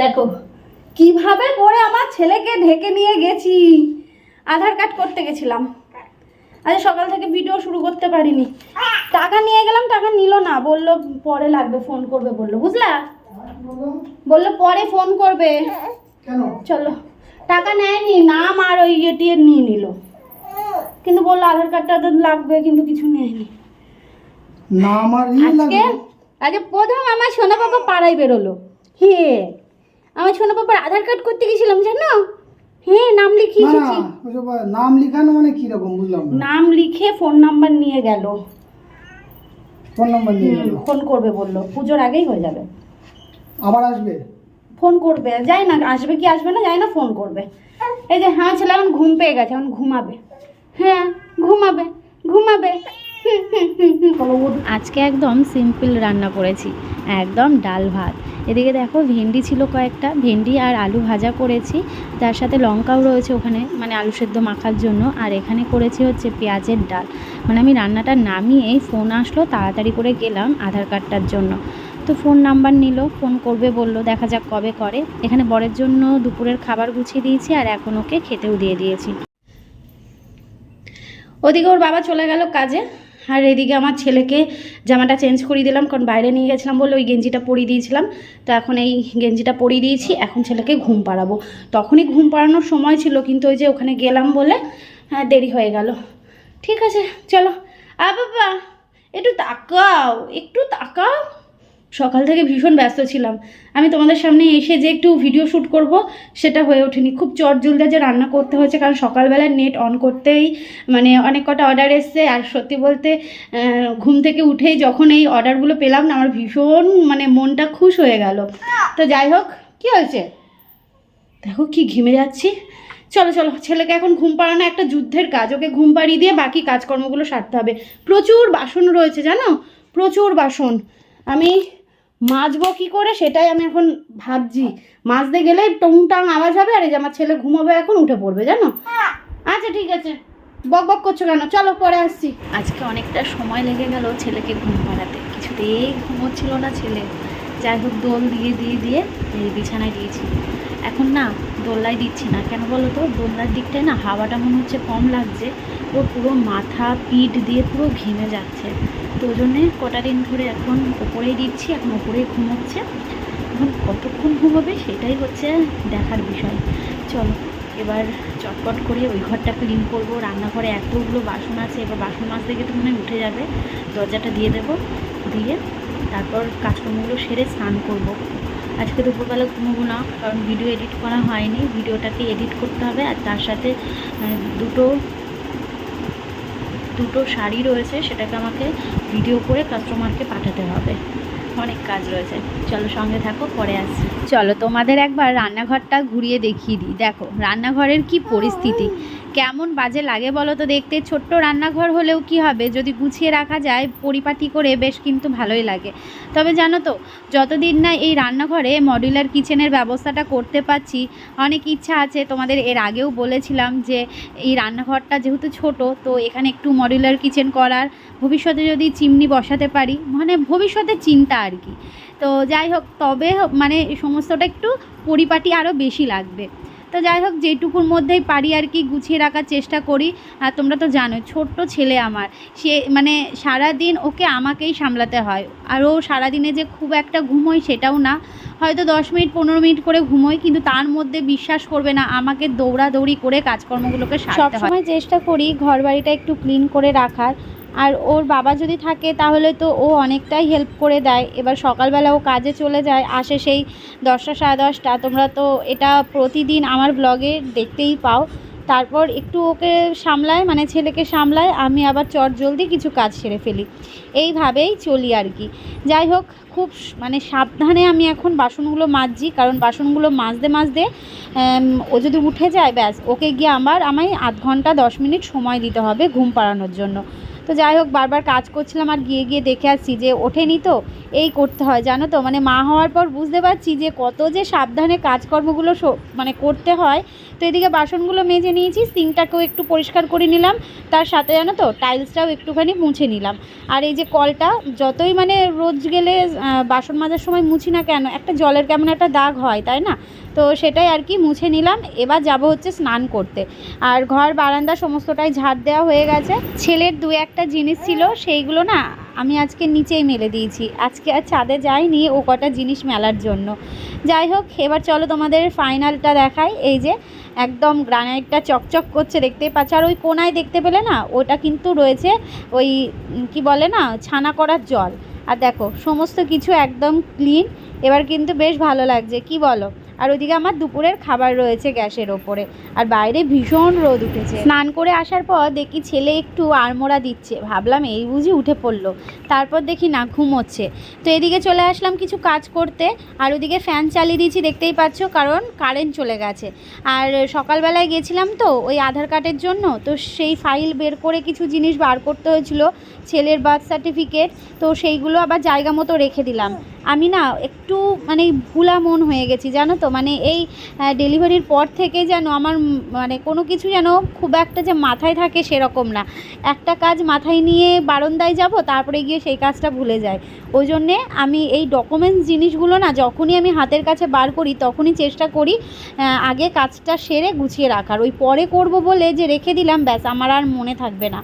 দেখো কীভাবে করে আমার ছেলেকে ঢেকে নিয়ে গেছি? আধার কার্ড করতে গেছিলাম। আজ সকাল থেকে ভিডিও শুরু করতে পারিনি। টাকা নিয়ে গেলাম টাকা নিল না। বলল পরে লাগবে ফোন করবে বলল। বুঝলা? বলল পরে ফোন করবে। চলো। টাকা নেয়নি নাম আর ওই এটিএম নিয়ে নিল। কিন্তু বলল আধার কার্ডটা তো লাগবে কিন্তু কিছু নেয়নি। না আমার আজকে আজকে প্রথম আমার সোনা পাপা পাড়ায় বেরোলো। হে আমার সোনা পাপার আধার কার্ড করতে গেছিলাম জানো? হ্যাঁ নাম লিখিয়ে এসেছি নাম লিখানো মানে কি রকম বুঝলাম নাম লিখে ফোন নাম্বার নিয়ে গেল। ফোন নাম্বার নিয়ে গেল। ফোন করবে বলল। পুজোর আগেই হয়ে যাবে। আবার আসবে? ফোন করবে। যাই না আসবে কি আসবে না যাই না ফোন করবে। এই যে হ্যাঁ ছেলে এখন ঘুম পেয়ে গেছে এখন ঘুমাবে। হ্যাঁ ঘুমাবে ঘুমাবে। আজকে একদম সিম্পল রান্না করেছি, একদম ডাল ভাত। এদিকে দেখো ভেন্ডি ছিল কয়েকটা, ভেন্ডি আর আলু ভাজা করেছি, তার সাথে লঙ্কাও রয়েছে ওখানে মানে আলু সেদ্ধ মাখার জন্য, আর এখানে করেছি হচ্ছে পেঁয়াজের ডাল। মানে আমি রান্নাটা নামিয়েই ফোন আসলো, তাড়াতাড়ি করে গেলাম আধার কার্ডটার জন্য। তো ফোন নাম্বার নিল, ফোন করবে বলল, দেখা যাক কবে করে। এখানে বরের জন্য দুপুরের খাবার গুছিয়ে দিয়েছি, আর এখন ওকে খেতেও দিয়ে দিয়েছি। ওদিকে ওর বাবা চলে গেল কাজে। আর এদিকে আমার ছেলেকে জামাটা চেঞ্জ করিয়ে দিলাম, কারণ বাইরে নিয়ে গেছিলাম বলে ওই গেঞ্জিটা পরিয়ে দিয়েছিলাম। তো এখন এই গেঞ্জিটা পরিয়ে দিয়েছি, এখন ছেলেকে ঘুম পাড়াবো। তখনই ঘুম পাড়ানোর সময় ছিল, কিন্তু ওই যে ওখানে গেলাম বলে হ্যাঁ দেরি হয়ে গেল। ঠিক আছে, চলো। আ, বাবা, একটু তাকাও একটু তাকাও। সকাল থেকে ভীষণ ব্যস্ত ছিলাম। আমি তোমাদের সামনে এসে যে একটু ভিডিও শ্যুট করব, সেটা হয়ে ওঠেনি। খুব চটজলদা যে রান্না করতে হয়েছে, কারণ সকালবেলা নেট অন করতেই মানে অনেক কটা অর্ডার এসছে। আর সত্যি বলতে ঘুম থেকে উঠেই যখন এই অর্ডারগুলো পেলাম না, আমার ভীষণ মানে মনটা খুশ হয়ে গেল। তো যাই হোক, কি হয়েছে? দেখো কি ঘিমে যাচ্ছি। চলো চলো, ছেলেকে এখন ঘুম পাড়ানো একটা যুদ্ধের কাজ। ওকে ঘুম পাড়িয়ে দিয়ে বাকি কাজকর্মগুলো সারতে হবে। প্রচুর বাসন রয়েছে, জানো? প্রচুর বাসন। আমি মাজবো কি করে সেটাই আমি এখন ভাবছি। মাজতে গেলে টংটাং আওয়াজ হবে আর এই যে আমার ছেলে ঘুমাবে এখন, উঠে পড়বে, জানো? আচ্ছা ঠিক আছে। বক বক করছ কেন? চলো, পরে আসছি। আজকে অনেকটা সময় লেগে গেল ছেলেকে ঘুম পাড়াতে। কিছুতেই ঘুমোচ্ছিল না ছেলে। যাই হোক, দোল দিয়ে দিয়ে দিয়ে এই বিছানায় দিয়েছি। এখন না দোল্লায় দিচ্ছি না। কেন বলো তো? দোল্লার দিকটায় না হাওয়াটা মনে হচ্ছে কম লাগছে। ও পুরো মাথা, পিঠ দিয়ে পুরো ঘেমে যাচ্ছে। তো ওই জন্যে কটা দিন ধরে এখন ওপরেই দিচ্ছি, এখন ওপরেই ঘুমোচ্ছে। এখন কতক্ষণ ঘুমোবে সেটাই হচ্ছে দেখার বিষয়। চলো, এবার চটপট করে ওই ঘরটা ক্লিন করব। রান্নাঘরে এতগুলো বাসন আছে, এবার বাসন মাছ দেখে তো মনে উঠে যাবে। দরজাটা দিয়ে দেবো, দিয়ে তারপর কাজকর্মগুলো সেরে স্নান করব। আজকে দুপুরবেলা ঘুমোবো না, কারণ ভিডিও এডিট করা হয়নি। ভিডিওটাকে এডিট করতে হবে আর তার সাথে দুটো দুটো শাড়ি রয়েছে সেটাকে আমাকে ভিডিও করে কাস্টমারকে পাঠাতে হবে। অনেক কাজ রয়েছে। চলো সঙ্গে থাকো পরে আসছি। চলো তোমাদের একবার রান্নাঘরটা ঘুরিয়ে দেখিয়ে দিই। দেখো রান্নাঘরের কি পরিস্থিতি। কেমন বাজে লাগে বলো তো দেখতে? ছোট্ট রান্নাঘর হলেও কি হবে? যদি গুছিয়ে রাখা যায়, পরিপাটি করে বেশ কিন্তু ভালোই লাগে। তবে জানো তো, যতদিন না এই রান্নাঘরে মডিউলার কিচেনের ব্যবস্থাটা করতে পারছি, অনেক ইচ্ছা আছে। তোমাদের এর আগেও বলেছিলাম যে, এই রান্নাঘরটা যেহেতু ছোট, তো এখানে একটু মডিউলার কিচেন করার, ভবিষ্যতে যদি চিমনি বসাতে পারি মানে ভবিষ্যতে চিন্তা আর কি। তো যাই হোক, তবে মানে সমস্তটা একটু পরিপাটি আরও বেশি লাগবে। তো যাই হোক, যেটুকুর মধ্যেই পারি আর কি গুছিয়ে রাখার চেষ্টা করি। আর তোমরা তো জানো ছোট্ট ছেলে আমার। সে মানে সারা দিন ওকে আমাকেই সামলাতে হয়। আর ও সারাদিনে যে খুব একটা ঘুমোয় সেটাও না। হয়তো দশ মিনিট, পনেরো মিনিট করে ঘুমোয়, কিন্তু তার মধ্যে বিশ্বাস করবে না, আমাকে দৌড়াদৌড়ি করে কাজকর্মগুলোকে সবসময় চেষ্টা করি ঘর বাড়িটা একটু ক্লিন করে রাখার। আর ওর বাবা যদি থাকে তাহলে তো ও অনেকটাই হেল্প করে দেয়। এবার সকালবেলা ও কাজে চলে যায়, আসে সেই দশটা সাড়ে দশটা। তোমরা তো এটা প্রতিদিন আমার ব্লগে দেখতেই পাও। তারপর একটু ওকে সামলায় মানে ছেলেকে সামলায়, আমি আবার চট জলদি কিছু কাজ সেরে ফেলি। এইভাবেই চলি আর কি। যাই হোক, খুব মানে সাবধানে আমি এখন বাসনগুলো মাজছি, কারণ বাসনগুলো মাজতে মাজতে ও যদি উঠে যায়, ব্যাস, ওকে গিয়ে আমার আমায় আধ ঘণ্টা দশ মিনিট সময় দিতে হবে ঘুম পাড়ানোর জন্য। তো যাই হোক, বারবার কাজ করছিলাম আর গিয়ে গিয়ে দেখে আসছি যে ওঠেনি তো। এই করতে হয়, জানো তো? মানে মা হওয়ার পর বুঝতে পারছি যে কত যে সাবধানে কাজকর্মগুলো মানে করতে হয় তো এদিকে বাসনগুলো মেজে নিয়েছি সিঙ্কটাকেও একটু পরিষ্কার করে নিলাম। তার সাথে জানো তো, টাইলসটাও একটুখানি মুছে নিলাম। আর এই যে কলটা, যতই মানে রোজ গেলে বাসন মাজার সময় মুছি না কেন, একটা জলের কেমন একটা দাগ হয়, তাই না? তো সেটাই আর কি মুছে নিলাম। এবার যাব হচ্ছে স্নান করতে। আর ঘর, বারান্দা সমস্তটাই ঝাড় দেওয়া হয়ে গেছে। ছেলের দু একটা জিনিস ছিল, সেইগুলো না আমি আজকে নিচেই মেলে দিয়েছি। আজকে আর ছাদে যাইনি ও কটা জিনিস মেলার জন্য। যাই হোক, এবার চলো তোমাদের ফাইনালটা দেখাই। এই যে একদম গ্রানাইটটা চকচক করছে দেখতে পাচ্ছ। আর ওই কোনায় দেখতে পেলে না, ওটা কিন্তু রয়েছে ওই কি বলে না, ছানা করার জল। আর দেখো, সমস্ত কিছু একদম ক্লিন এবার কিন্তু বেশ ভালো লাগছে, কি বলো? আর ওইদিকে আমার দুপুরের খাবার রয়েছে গ্যাসের ওপরে। আর বাইরে ভীষণ রোদ উঠেছে। স্নান করে আসার পর দেখি ছেলে একটু আড়মোড়া দিচ্ছে। ভাবলাম এই বুঝি উঠে পড়ল। তারপর দেখি না ঘুমোচ্ছে। তো এদিকে চলে আসলাম কিছু কাজ করতে। আর ওদিকে ফ্যান চালিয়ে দিয়েছি, দেখতেই পাচ্ছ, কারণ কারেন্ট চলে গেছে। আর সকালবেলায় গেছিলাম তো ওই আধার কার্ডের জন্য। তো সেই ফাইল বের করে কিছু জিনিস বার করতে হয়েছিল, ছেলের বার্থ সার্টিফিকেট। তো সেইগুলো আবার জায়গা মতো রেখে দিলাম। আমি না একটু মানে ভুলা মন হয়ে গেছি, জানো তো? মানে এই ডেলিভারির পর থেকে যেন আমার মানে কোনো কিছু যেন খুব একটা যে মাথায় থাকে সেরকম না। একটা কাজ মাথায় নিয়ে বারান্দায় যাব, তারপরে গিয়ে সেই কাজটা ভুলে যায় ওই জন্যে আমি এই ডকুমেন্টস জিনিসগুলো না যখনই আমি হাতের কাছে বার করি, তখনই চেষ্টা করি আগে কাজটা সেরে গুছিয়ে রাখার। ওই পরে করব বলে যে রেখে দিলাম, ব্যাস আমার আর মনে থাকবে না।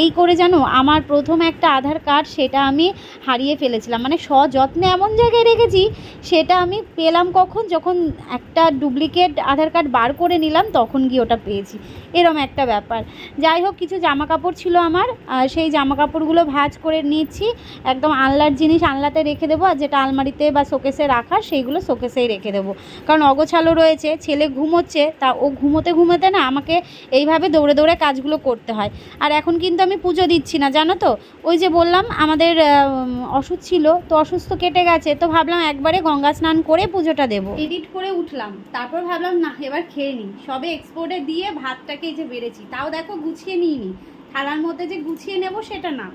এই করে জানো, আমার প্রথম একটা আধার কার্ড সেটা আমি হারিয়ে ফেলেছিলাম। মানে সযত্নে এমন জায়গায় রেখেছি সেটা আমি পেলাম কখন? যখন একটা ডুপ্লিকেট আধার কার্ড বার করে নিলাম তখন গিয়ে ওটা পেয়েছি। এরম একটা ব্যাপার। যাই হোক কিছু জামা কাপড় ছিল আমার সেই জামা কাপড়গুলো ভাজ করে নিচ্ছি। একদম আনলার জিনিস আনলাতে রেখে দেবো আর যেটা আলমারিতে বা শোকেসে রাখা সেইগুলো শোকেসেই রেখে দেবো। কারণ অগোছালো রয়েছে ছেলে ঘুমোচ্ছে তা ও ঘুমোতে ঘুমোতে না আমাকে এইভাবে দৌড়ে দৌড়ে কাজগুলো করতে হয়। আর এখন কিন্তু আমি পুজো দিচ্ছি না জানো তো? ওই যে বললাম আমাদের আম, ওষুধ ছিল তো অসুস্থ কেটে গেছে, তো ভাবলাম একবারে গঙ্গা স্নান করে পুজোটা দেবো। এডিট করে উঠলাম, তারপর ভাবলাম, না, এবার খেয়ে নিই। সবে এক্সপোর্টে দিয়ে ভাতটাকে যে বেড়েছি, তাও দেখো গুছিয়ে নিইনি। থালার মধ্যে যে গুছিয়ে নেব সেটা না।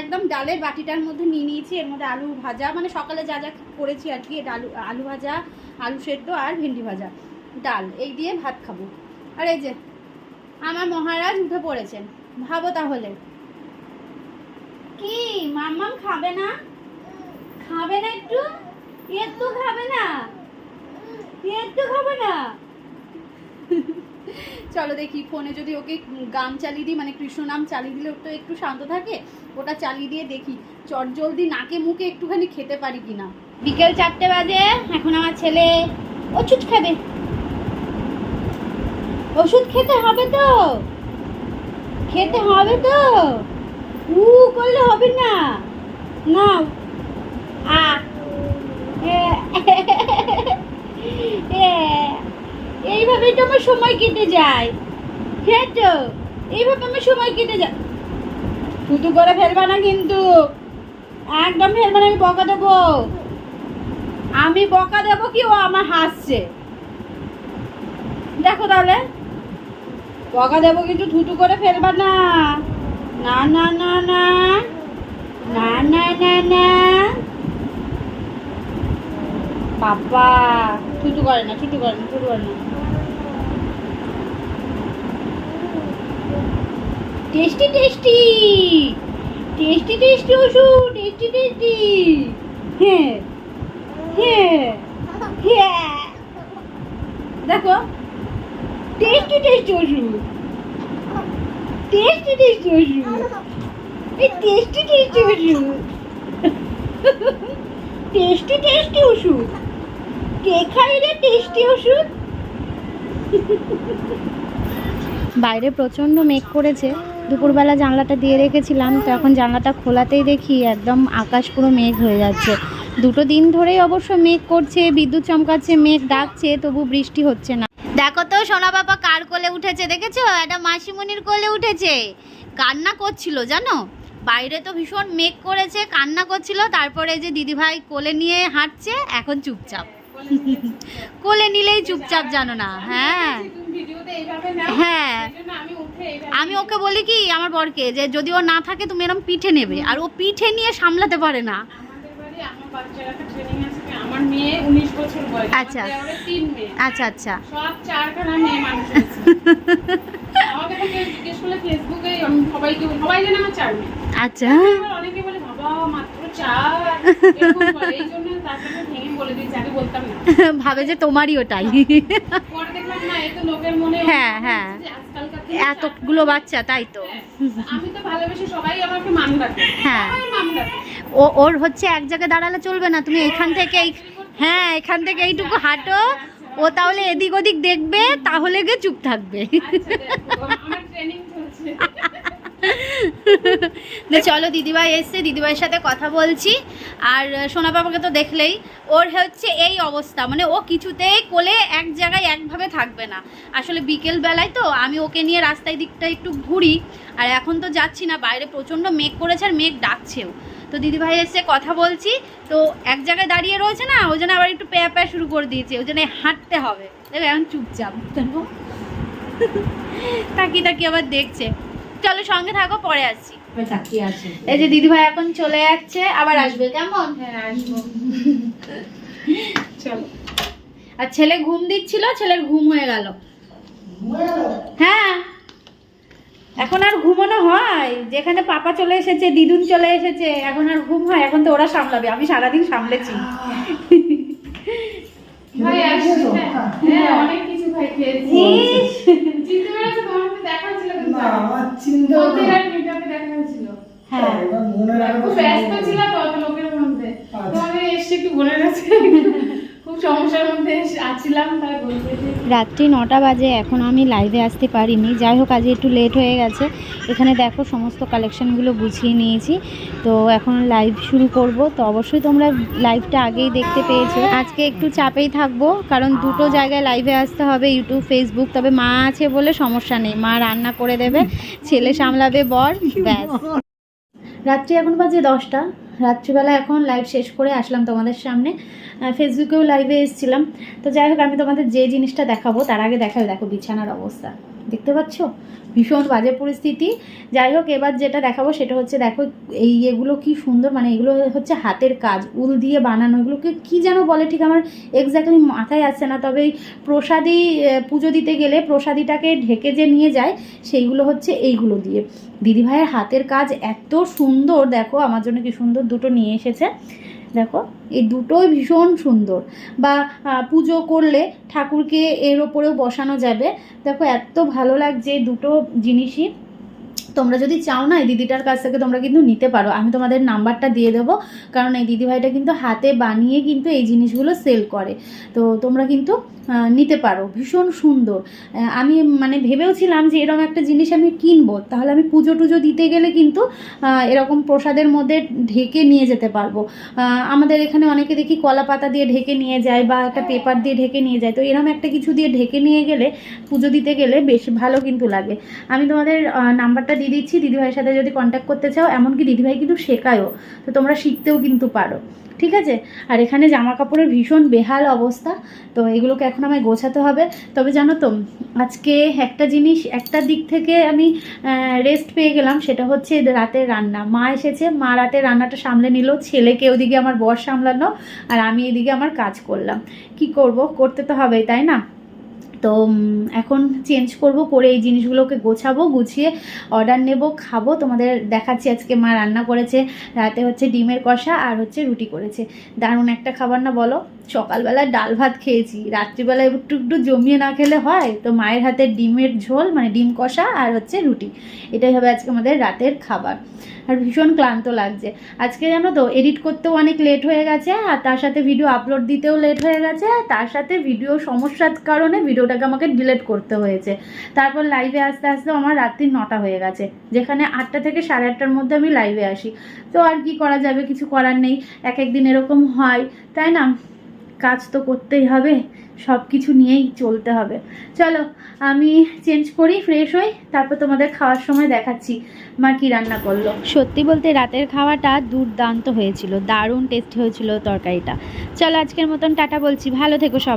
একদম ডালের বাটিটার মধ্যে নিয়ে নিয়েছি, এর মধ্যে আলু ভাজা মানে সকালে যা যা করেছি আর কি আলু আলু ভাজা, আলু সেদ্ধ আর ভেন্ডি ভাজা। ডাল, এই দিয়ে ভাত খাব। আর এই যে, আমার মহারাজ উঠে পড়েছেন। ভাবো তাহলে। কি, মাম্মাম খাবে না? খাবে না একটু? একটু খাবে না। একটু খাবে না। চলো দেখি ফোনে যদি ওকে গান চালিয়ে দিই মানে কৃষ্ণ নাম চালিয়ে দিলে ওর তো একটু শান্ত থাকে ওটা চালিয়ে দিয়ে দেখি চট জলদি নাকে মুখে একটুখানি খেতে পারি কিনা। বিকেল চারটে বাজে এখন আমার ছেলে ওষুধ খাবে। ওষুধ খেতে হবে তো। খেতে হবে তো। উ করলে হবে না। না আ এইভাবেই তো আমার সময় কেটে যায়। হ্যাঁ তো, এইভাবে আমার সময় কেটে যায়। থুতু করে ফেলবা না কিন্তু, একদম ফেলবা না, আমি বকা দেবো। আমি বকা দেবো কি ও আমার হাসছে। দেখো তাহলে, বকা দেবো কিন্তু থুতু করে ফেলবা না। না না না না। না না না না। বাবা থুতু করে না থুতু করে না থুতু করে না। Tasty tasty. টেস্টি টেস্টি ওষুধ, টেস্টি টেস্টি। হ্যাঁ হ্যাঁ হ্যাঁ। দেখো, টেস্টি টেস্টি ওষুধ। টেস্টি টেস্টি ওষুধ। এই টেস্টি টেস্টি ওষুধ। টেস্টি টেস্টি ওষুধ। কে খাই রে টেস্টি ওষুধ। বাইরে প্রচণ্ড মেঘ করেছে। দুপুরবেলা জানলাটা দিয়ে রেখেছিলাম তো এখন জানলাটা খোলাতেই দেখি একদম আকাশ পুরো মেঘ হয়ে যাচ্ছে। দুটো দিন ধরেই অবশ্য মেঘ করছে বিদ্যুৎ চমকাচ্ছে মেঘ ডাকছে তবু বৃষ্টি হচ্ছে না। দেখো তো সোনা বাবা কার কোলে উঠেছে দেখেছ? একটা মাসিমণির কোলে উঠেছে। কান্না করছিল জানো? বাইরে তো ভীষণ মেঘ করেছে কান্না করছিল। তারপরে যে দিদিভাই কোলে নিয়ে হাঁটছে এখন চুপচাপ। কোলে নিলেই চুপচাপ জানো না হ্যাঁ। হ্যাঁ। আমি ওকে বলি কি আমার বরকে যে যদি ও না থাকে তুমি এরকম পিঠে নেবে। আর ও পিঠে নিয়ে সামলাতে পারে না। আচ্ছা।, আচ্ছা। আচ্ছা আচ্ছা। আচ্ছা। ভাবে যে তোমারই ওটাই। হ্যাঁ, হ্যাঁ। এতগুলো বাচ্চা তাই তো। হ্যাঁ, ও ওর হচ্ছে এক জায়গায় দাঁড়ালে চলবে না। তুমি এখান থেকে হ্যাঁ এখান থেকে এইটুকু হাঁটো। ও তাহলে এদিক ওদিক দেখবে তাহলে গিয়ে চুপ থাকবে। আচ্ছা, আমার ট্রেনিং চলছে। চলো দিদিভাই এসছে, দিদিভাইয়ের সাথে কথা বলছি। আর সোনা বাবাকে তো দেখলেই, ওর হচ্ছে এই অবস্থা। মানে ও কিছুতেই কোলে এক জায়গায় একভাবে থাকবে না। আসলে বিকেল বেলায় তো আমি ওকে নিয়ে রাস্তায় দিকটা একটু ঘুরি, আর এখন তো যাচ্ছি না, বাইরে প্রচণ্ড মেঘ করেছে আর মেঘ ডাকছেও। তো দিদিভাই এসছে, কথা বলছি। তো এক জায়গায় দাঁড়িয়ে রয়েছে না ওই জন্য আবার একটু প্যায়া প্যায়া শুরু করে দিয়েছে ওই জন্য হাঁটতে হবে। দেখো, এখন চুপচাপ। দেখো তাকিয়ে তাকিয়ে আবার দেখছে। চলো সঙ্গে থাকো পরে আসছি। এই যে দিদিভাই এখন চলে যাচ্ছে আবার আসবে কেমন? হ্যাঁ আসব। চলো। আর ছেলে ঘুম দিচ্ছিল ছেলের ঘুম হয়ে গেল। হ্যাঁ। এখন আর ঘুমানো হয়। যেখানে পাপা চলে এসেছে দিদুন চলে এসেছে এখন আর ঘুম হয় এখন তো ওরা সামলাবে আমি সারাদিন সামলেছি। ভাই হ্যাঁ, হ্যাঁ অনেক কিছু ভাই খেয়েছি। দেখা আমার চিন্তা দেখা হয়েছিল। হ্যাঁ মনে রাখা খুব ব্যস্ত ছিল তো লোকের মধ্যে। আচ্ছা। আমি এসে একটু বলে গেছি খুব সমস্যার মধ্যে আছিলাম তাই বলতে রাত্রি নটা বাজে এখন আমি লাইভে আসতে পারিনি। যাই হোক আজ একটু লেট হয়ে গেছে। এখানে দেখো সমস্ত কালেকশনগুলো গুছিয়ে নিয়েছি। তো এখন লাইভ শুরু করব। তো অবশ্যই তোমরা লাইভটা আগেই দেখতে পেয়েছ। আজকে একটু চাপেই থাকব কারণ দুটো জায়গায় লাইভে আসতে হবে ইউটিউব ফেসবুক তবে মা আছে বলে সমস্যা নেই। মা রান্না করে দেবে ছেলে সামলাবে বর ব্যাস। রাত্রি এখন বাজে দশটা। রাত্রিবেলা এখন লাইভ শেষ করে আসলাম তোমাদের সামনে। ফেসবুকেও লাইভে এসেছিলাম। তো যাই হোক, আমি তোমাদের যে জিনিসটা দেখাবো, তার আগে দেখাবে, দেখো বিছানার অবস্থা। দেখতে পাচ্ছ? ভীষণ বাজে পরিস্থিতি। যাই হোক, এবার যেটা দেখাবো সেটা হচ্ছে, দেখো এই এগুলো কি সুন্দর মানে এগুলো হচ্ছে হাতের কাজ, উল দিয়ে বানানো। এগুলোকে কি যেন বলে, ঠিক আমার এক্স্যাক্টলি মাথায় আসছে না। তবে এই প্রসাদি পুজো দিতে গেলে প্রসাদিটাকে ঢেকে যে নিয়ে যায়, সেইগুলো হচ্ছে এইগুলো দিয়ে। দিদিভাইয়ের হাতের কাজ এত সুন্দর, দেখো, আমার জন্য কি সুন্দর দুটো নিয়ে এসেছে। দেখো, এই দুটোই ভীষণ সুন্দর। বা পুজো করলে ঠাকুরকে এর ওপরেও বসানো যাবে। দেখো, এত ভালো লাগছে দুটো জিনিসই। তোমরা যদি চাও না এই দিদিটার কাছ থেকে তোমরা কিন্তু নিতে পারো। আমি তোমাদের নাম্বারটা দিয়ে দেবো কারণ এই দিদিভাইটা কিন্তু হাতে বানিয়ে কিন্তু এই জিনিসগুলো সেল করে। তো তোমরা কিন্তু নিতে পারো। ভীষণ সুন্দর। আমি মানে ভেবেওছিলাম যে এরকম একটা জিনিস আমি কিনবো। তাহলে আমি পুজো টুজো দিতে গেলে কিন্তু এরকম প্রসাদের মধ্যে ঢেকে নিয়ে যেতে পারব। আমাদের এখানে অনেকে দেখি কলা পাতা দিয়ে ঢেকে নিয়ে যায় বা একটা পেপার দিয়ে ঢেকে নিয়ে যায়। তো এরকম একটা কিছু দিয়ে ঢেকে নিয়ে গেলে পুজো দিতে গেলে বেশ ভালো কিন্তু লাগে। আমি তোমাদের আহ, নাম্বারটা দিয়ে দিচ্ছি। দিদিভাইয়ের সাথে যদি কন্ট্যাক্ট করতে চাও, এমনকি দিদিভাই কিন্তু শেখায়ও, তো তোমরা শিখতেও কিন্তু পারো। ঠিক আছে? আর এখানে জামা কাপড়ের ভীষণ বেহাল অবস্থা, তো এগুলোকে এখন আমায় গোছাতে হবে। তবে জানো তো, আজকে একটা জিনিস, একটা দিক থেকে আমি রেস্ট পেয়ে গেলাম, সেটা হচ্ছে রাতের রান্না। মা এসেছে, মা রাতের রান্নাটা সামলে নিল, ছেলেকে ওদিকে আমার বর সামলানো, আর আমি এদিকে আমার কাজ করলাম। কি করব? করতে তো হবেই, তাই না? তো এখন চেঞ্জ করব, করে এই জিনিসগুলোকে গোছাবো, গুছিয়ে অর্ডার নেব, খাব। তোমাদের দেখাচ্ছি, আজকে মা রান্না করেছে। রাতে হচ্ছে ডিমের কষা আর হচ্ছে রুটি করেছে। দারুণ একটা খাবার না বলো? সকালবেলা ডাল ভাত খেয়েছি, রাত্রিবেলা একটু একটু জমিয়ে না খেলে হয়, তো মায়ের হাতে ডিমের ঝোল মানে ডিম কষা আর হচ্ছে রুটি। এটাই হবে আজকে আমাদের রাতের খাবার। আর ভীষণ ক্লান্ত লাগছে। আজকে জানো তো এডিট করতেও অনেক লেট হয়ে গেছে, আর তার সাথে ভিডিও আপলোড দিতেও লেট হয়ে গেছে, আর তার সাথে ভিডিও সমস্যার কারণে ভিডিওটাকে আমাকে ডিলিট করতে হয়েছে। তারপর লাইভে আসতে আসতে আমার রাত্রি নটা হয়ে গেছে, যেখানে আটটা থেকে সাড়ে আটটার মধ্যে আমি লাইভে আসি। তো আর কি করা যাবে, কিছু করার নেই। এক এক দিন এরকম হয়, তাই না? কাজ তো করতেই হবে, সব কিছু নিয়েই চলতে হবে। চলো, আমি চেঞ্জ করি ফ্রেশ হই, তারপর তোমাদের খাওয়ার সময় দেখাচ্ছি মা কি রান্না করল। সত্যি বলতে রাতের খাওয়াটা দুর্দান্ত হয়েছিল, দারুণ টেস্ট হয়েছিল তরকারিটা। চলো আজকের মতন টাটা বলছি, ভালো থেকো সব।